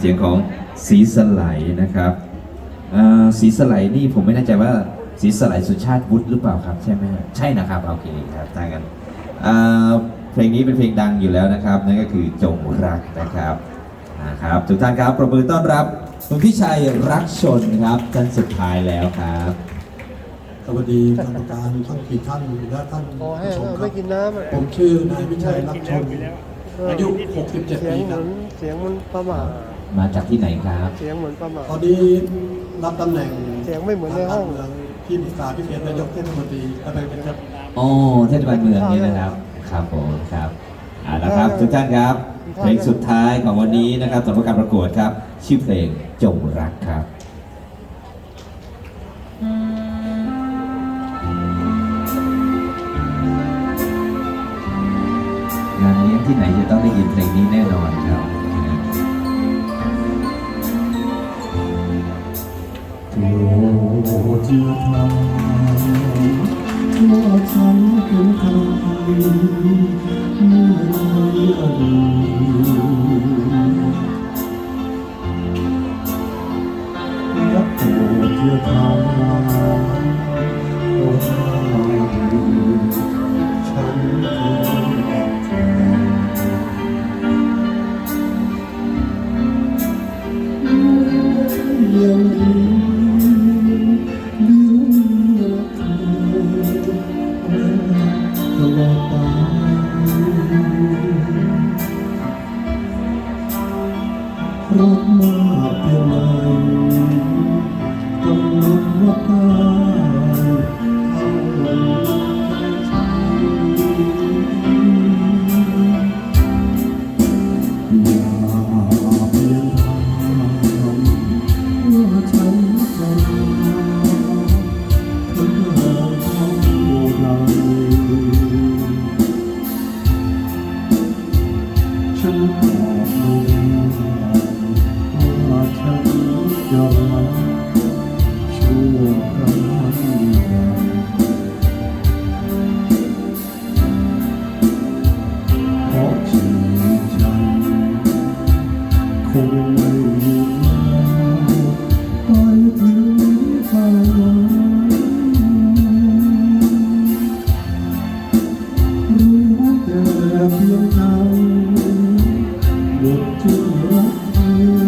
เสียงของสีสไลนะครับอ่าสีสไลนี่ผมไม่แน่ใจว่าสีสไลสุชาติวุฒิหรือเปล่าครับ ใช่ไหมใช่นะครับโอเคครับทางกันอ่าเพลงนี้เป็นเพลงดังอยู่แล้วนะครับ นั่นก็คือจงรักนะครับนะครับทุกท่านครับประมือต้อนรับคุณพี่ชัยรักชนครับท่านสุดท้ายแล้วครับสวัสดีกรรมการทั้งกี่ท่านและท่านขอให้ผู้ชมคไม่รับกินน้ำอะผมชื่อนายวิชัยรักชน อายุ 67 เสียปีงเหคมืรัอบนเสียงมันประมาทมาจากที่ไหนครับเสียงเหมือนประมาทตอนนี้รับตำแหน่งเสียงไม่เหมือนในห้อง ทาการเมืองที่ปรึกษาพิเศษนายกเทศมนตรีอะไรเป็นครับ โอ้เทศบาลเมืองนี่นะครับ ครับผมครับเอ่าละครับทุกท่านครับ เพลงสุดท้ายของวันนี้นะครับสำหรับการประกวดครับ ชื่อเพลงจงรักครับ ที่ไหนจะต้องได้ยินเพลงนี้แน่นอนครับโปรดอย่าทำว่าฉันเป็นใครเมื่อในอดีตและโปรดอย่าทำว่าฉั มากเรัก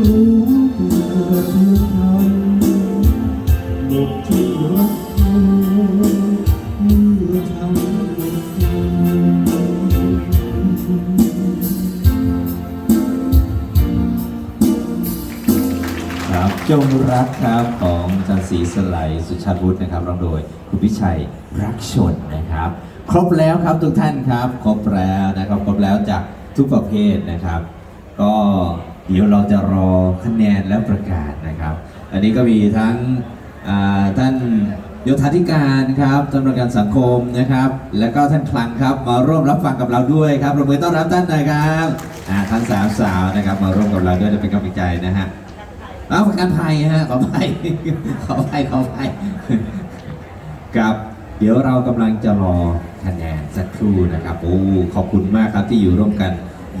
รู้แต่เพียงฉันหมดที่รักเธอเมื่อฉันหมดใจครับจงรักครับของจันทร์ศรีสไลด์สุชาติวุฒินะครับร้องโดยคุณพิชัยรักชนนะครับ ครบแล้วครับทุกท่านครับ ครบแล้วนะครับ ครบแล้วจากทุกประเภทนะครับ ก็ เดี๋ยวเราจะรอคะแนนและประกาศนะครับ อันนี้ก็มีทั้งท่านโยธาธิการครับท่านประกันสังคมนะครับ แล้วก็ท่านคลังครับมาร่วมรับฟังกับเราด้วยครับรบมือต้อนรับท่านน่อยครับท่านสาวสาวนะครับมาร่วมกับเราด้วยและเป็นกำลังใจนะฮะอ้าวประกันภัยฮะขออภัยขออภัยขออภัยครับเดี๋ยวเรากำลังจะรอคะแนนสักครู่นะครับโอ้ขอบคุณมากครับที่อยู่ร่วมกัน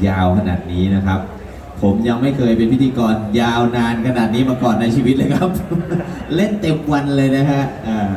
ยาวขนาดนี้นะครับ ผมยังไม่เคยเป็นพิธีกรยาวนานขนาดนี้มาก่อนในชีวิตเลยครับ เล่นเต็มวันเลยนะฮะอ่า